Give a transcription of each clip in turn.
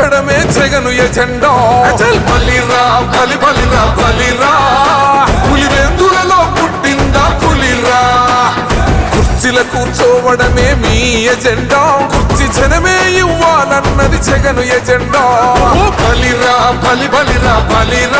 గుడి కట్టడమే జగను ఎజెండా. అచల్. బలిరా బలి బలిరా బలిరా. పులివెందులలో పుట్టిందా పులిరా? కుర్చీల కూర్చోవడమే మీ ఎజెండా. కుర్చీ జనమే ఇవ్వాలన్నది జగను ఎజెండా. ఓ. బలిరా బలి బలిరా బలిరా.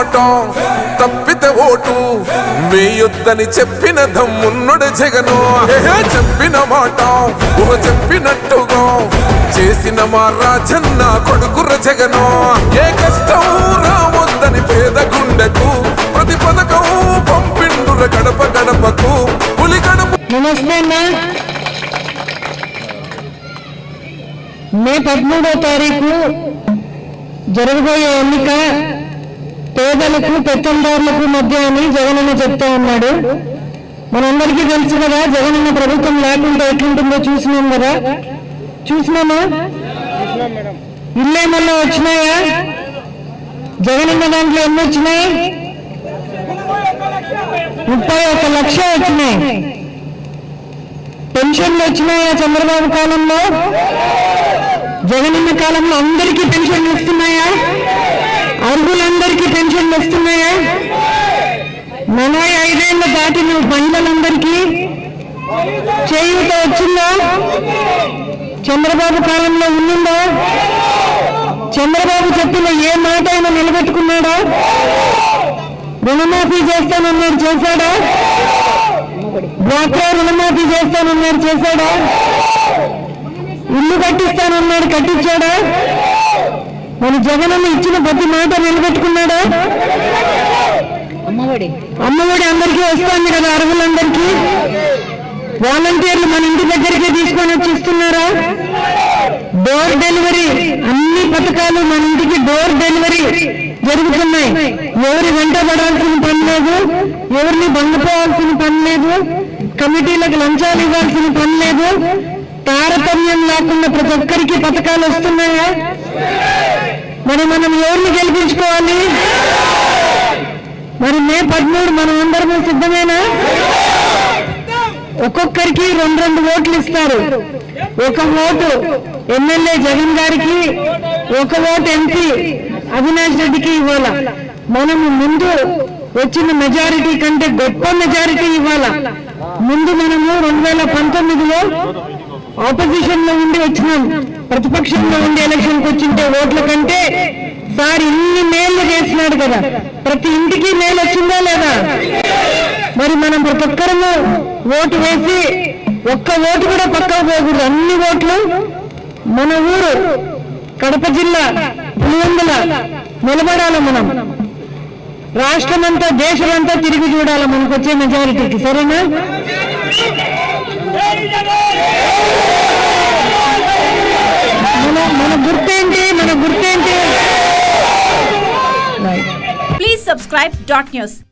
ఇచ్చిన తప్పితే ఓటు. వేయొద్దని చెప్పిన దమ్మున్నడు జగను. చెప్పిన మాట ఓ చెప్పినట్టుగా. చేసిన మా రాజన్న కొడుకుర జగను. ఏ కష్టం రావద్దని పేద గుండెకు. ప్రతి పథకం పంపిండుర గడప గడపకు. పులి గడప నమస్తే మే పదమూడో తారీఖు జరగబోయే ఎన్నిక. పేదలకు పెత్తందారులకు మధ్య అని జగనన్న చెప్తా ఉన్నాడు. మనందరికీ తెలుసు కదా జగనన్న ప్రభుత్వం లేకుండా ఎట్లుంటుందో చూసినాం కదా. చూసినామా? ఇల్లేమన్నా వచ్చినాయా? జగనన్న దాంట్లో ఎన్ని వచ్చినాయి? ముప్పై ఒక లక్ష వచ్చినాయి. పెన్షన్లు వచ్చినాయా చంద్రబాబు కాలంలో? జగనన్న కాలంలో అందరికీ పెన్షన్లు వస్తున్నాయా? అర్హులందరికీ పెన్షన్లు వస్తున్నాయా? నలభై ఐదేళ్ళ దాటిన మహిళలందరికీ చేయూత వచ్చిందా? చంద్రబాబు కాలంలో ఉన్నిందా? చంద్రబాబు చెప్పిన ఏ మాట అయినా నిలబెట్టుకున్నాడా? రుణమాఫీ చేస్తానన్నాడు చేశాడా? డ్వాక్రా రుణమాఫీ చేస్తానన్నారు చేశాడా? ఇల్లు కట్టిస్తానన్నాడు కట్టించాడా? మన జగనన్న ఇచ్చిన ప్రతి మాట నిలబెట్టుకున్నాడా? అమ్మఒడి. అమ్మఒడి అందరికీ వస్తుంది కదా అర్హులందరికీ? వాలంటీర్లు మన ఇంటి దగ్గరికి తీసుకొని వచ్చి ఇస్తున్నారా? డోర్ డెలివరీ అన్ని పథకాలు మన ఇంటికి డోర్ డెలివరీ జరుగుతున్నాయి. ఎవరి వెంట పడాల్సిన పని లేదు ఎవరిని బంగపోవాల్సిన పని లేదు కమిటీలకు లంచాలు ఇవ్వాల్సిన పని లేదు తారతమ్యం లేకుండా ప్రతి ఒక్కరికి పథకాలు వస్తున్నాయా? మరి మనం ఎవరిని గెలిపించుకోవాలి? మరి మే పదమూడు మనం అందరము సిద్ధమేనా? ఒక్కొక్కరికి రెండు రెండు ఓట్లు ఇస్తారు. ఒక ఓటు ఎమ్మెల్యే జగన్ గారికి ఒక ఓటు ఎంపీ అవినాష్ రెడ్డికి ఇవ్వాల. మనము ముందు వచ్చిన మెజారిటీ కంటే గొప్ప మెజారిటీ ఇవ్వాల. ముందు మనము రెండు వేల పంతొమ్మిదిలో ఆపోజిషన్లో ఉండి వచ్చినాం. ప్రతిపక్షంలో ఉండి ఎలక్షన్కి వచ్చింటే ఓట్ల కంటే సార్ ఇన్ని మేళ్ళు చేసినాడు కదా. ప్రతి ఇంటికి మేలు వచ్చిందా లేదా? మరి మనం ప్రతి ఒక్కరము ఓటు వేసి ఒక్క ఓటు కూడా పక్కకు పోకూడదు. అన్ని ఓట్లు మన ఊరు కడప జిల్లా పులివెందుల నిలబడాలి మనం. రాష్ట్రమంతా దేశమంతా తిరిగి చూడాలి. మనకు వచ్చే మెజారిటీకి సరేనా? Subscribe dot news.